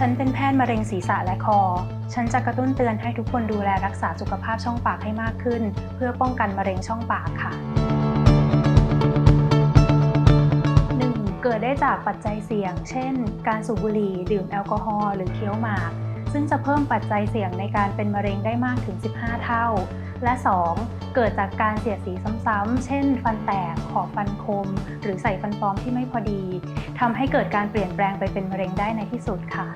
ฉันเป็นแพทย์มะเร็งศีรษะและคอ ฉันจะกระตุ้นเตือนให้ทุกคนดูแลรักษาสุขภาพช่องปากให้มากขึ้น เพื่อป้องกันมะเร็งช่องปากค่ะ 1. เกิดได้จากปัจจัยเสี่ยง เช่น การสูบบุหรี่ ดื่มแอลกอฮอล์หรือเคี้ยวหมาก ซึ่งจะเพิ่มปัจจัยเสี่ยงในการเป็นมะเร็งได้มากถึง 15 เท่า และ 2. เกิดจากการเสียดสีซ้ำๆ เช่น ฟันแตก ขอบฟันคม หรือใส่ฟันปลอมที่ไม่พอดี ทำให้เกิดการเปลี่ยนแปลงไปเป็นมะเร็งได้ในที่สุดค่ะ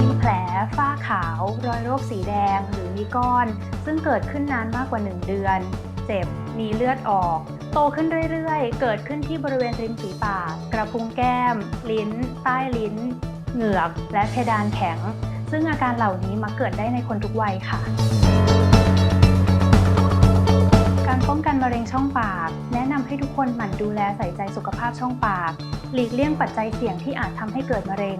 มีแผลฝ้าขาว รอยโรคสีแดง หรือมีก้อน ซึ่งเกิดขึ้นนานมากกว่า 1 เดือน เจ็บ มีเลือดออก โตขึ้นเรื่อยๆ เกิดขึ้นที่บริเวณริมฝีปาก กระพุ้งแก้ม ลิ้น ใต้ลิ้น เหงือก และเพดานแข็ง ซึ่งอาการเหล่านี้มักเกิดได้ในคนทุกวัยค่ะการป้องกันมะเร็งช่องปาก แนะนำให้ทุกคนหมั่นดูแลใส่ใจสุขภาพช่องปาก หลีกเลี่ยงปัจจัยเสี่ยงที่อาจทำให้เกิดมะเร็ง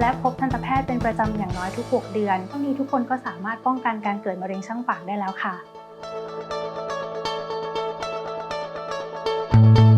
และพบทันตแพทย์เป็นประจำอย่างน้อยทุก 6 เดือนเท่านี้ทุกคนก็สามารถป้องกันการเกิดมะเร็งช่องปากได้แล้วค่ะ Thank you.